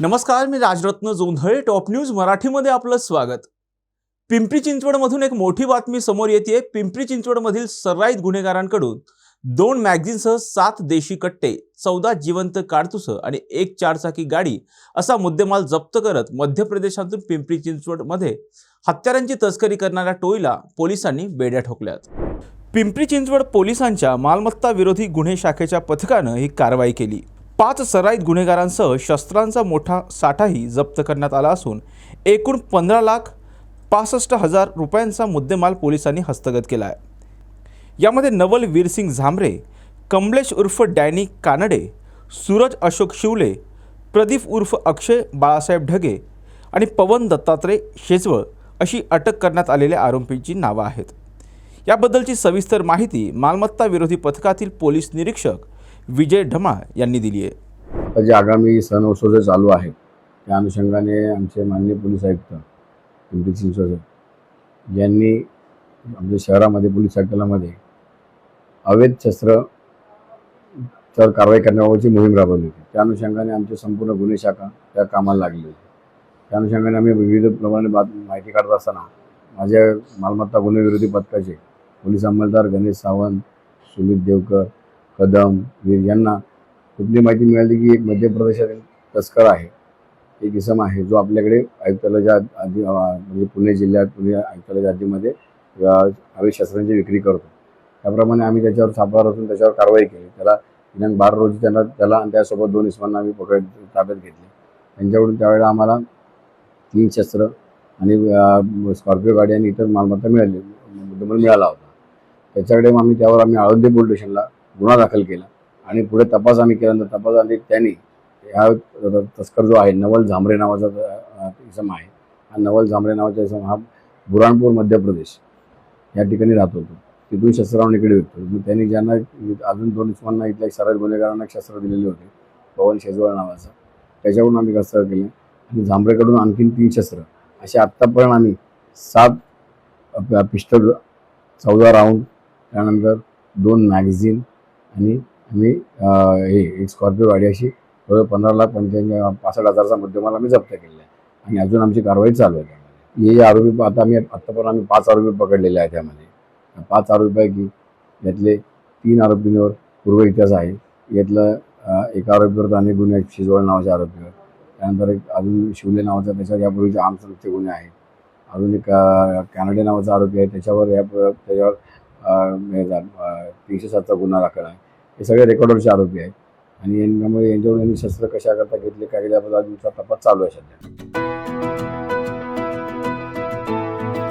नमस्कार मी Rajratna Jondhale top news मराठीमध्ये आपलं स्वागत. पिंपरी चिंचवडमधून एक मोठी बातमी समोर येते पिंपरी चिंचवडमधील सर्राईत गुन्हेगारांकडून दोन मॅगझिनसह सात देशी कट्टे चौदा जिवंत काडतुसं आणि एक चारचाकी गाडी असा मुद्देमाल जप्त करत मध्य प्रदेशातून पिंपरी चिंचवडमध्ये हत्यारांची तस्करी करणाऱ्या टोळीला पोलिसांनी बेड्या ठोकल्यात. पिंपरी चिंचवड पोलिसांच्या मालमत्ता विरोधी गुन्हे शाखेच्या पथकानं ही कारवाई केली. पाच सराईत गुन्हेगारांसह शस्त्रांचा मोठा साठाही जप्त करण्यात आला असून एकूण पंधरा लाख पासष्ट हजार रुपयांचा मुद्देमाल पोलिसांनी हस्तगत केला आहे. यामध्ये नवल वीरसिंग झांबरे कमलेश उर्फ डॅनी कानडे सूरज अशोक शिवले प्रदीप उर्फ अक्षय बाळासाहेब ढगे आणि पवन दत्तात्रय शेजवळ अशी अटक करण्यात आलेल्या आरोपींची नावं आहेत. याबद्दलची सविस्तर माहिती मालमत्ता विरोधी पथकातील पोलीस निरीक्षक विजय ढमाळ यांनी दिली आहे. जे आगामी सण उत्सव जे चालू आहेत त्या अनुषंगाने आमचे माननीय पोलीस आयुक्त पिंपरी चिंचवड यांनी आमच्या शहरामध्ये पोलीस आयुक्तालयामध्ये अवैध शस्त्र तर कारवाई करण्याबाबतची मोहीम राबवली होती. त्या अनुषंगाने आमची संपूर्ण गुन्हे शाखा त्या कामाला लागली होती. त्या अनुषंगाने आम्ही विविध प्रमाणे बात माहिती काढत असताना माझ्या मालमत्ता गुन्हे विरोधी पथकाचे पोलीस अंमलदार गणेश सावंत सुमित देवकर कदम वीर यांना कुठली माहिती मिळाली की एक मध्य प्रदेशातील तस्कर आहे? एक इसम आहे जो आपल्याकडे आयुक्तालयाच्या आधी म्हणजे पुणे जिल्ह्यात पुणे आयुक्तालयाच्या आधीमध्ये आम्ही शस्त्रांची विक्री करतो. त्याप्रमाणे आम्ही त्याच्यावर छापा रचून त्याच्यावर कारवाई केली. त्याला दिनांक बारा रोजी त्यांना त्याला आणि त्यासोबत दोन इसमांना आम्ही पकड ताब्यात घेतले. त्यांच्याकडून त्यावेळेला आम्हाला तीन शस्त्र आणि स्कॉर्पिओ गाडी आणि इतर मालमत्ता मिळाली मुद्दमल मिळाला होता. त्याच्याकडे मग आम्ही त्यावर आम्ही आळंदी पोलीस स्टेशनला गुन्हा दाखल केला. आणि पुढे तपास आम्ही केल्यानंतर तपासामध्ये त्यांनी ह्या तस्कर जो आहे नवल झांबरे नावाचा इसम आहे. हा नवल झांबरे नावाचा इसम हा बुराणपूर मध्य प्रदेश या ठिकाणी राहत होतो. तिथून शस्त्रावून इकडे विकतो मग त्यांनी ज्यांना अजून दोन इसमांना इथल्या सराईत गुन्हेगारांना शस्त्र दिलेले होते पवन शेजवळ नावाचा. त्याच्याकडून आम्ही कसं केले. आणि झांबरेकडून आणखीन तीन शस्त्र. असे आत्तापर्यंत आम्ही सात पिस्टल चौदा राऊंड त्यानंतर दोन मॅगझिन आणि आम्ही हे एक स्कॉर्पिओ गाडी अशी जवळ पंधरा लाख पंच्याऐंशी पासष्ट हजारचा मुद्देमाल आम्ही जप्त केलेला आहे. आणि अजून आमची कारवाई चालू आहे त्यामध्ये. हे आरोपी आता आम्ही आत्तापर्यंत आम्ही पाच आरोपी पकडलेले आहे त्यामध्ये. पाच आरोपीपैकी यातले तीन आरोपींवर पूर्व इतिहास आहे. यातलं एका आरोपीवर अनेक गुन्हे आहेत शिजवळ नावाच्या आरोपीवर त्यानंतर एक अजून शिवले नावाचा त्याच्यावर यापूर्वीचे आमसंचे गुन्हे आहेत. अजून एक कॅनडे नावाचा आरोपी आहे. त्याच्यावर या त्याच्यावर तीनशे सातचा गुन्हा दाखल आहे. हे सगळे रेकॉर्डवरचे आरोपी आहेत. आणि यांच्यामुळे यांच्यावर यांनी शस्त्र कशा करता घेतले काय केल्याबद्दल अजूनचा तपास चालू आहे सध्या.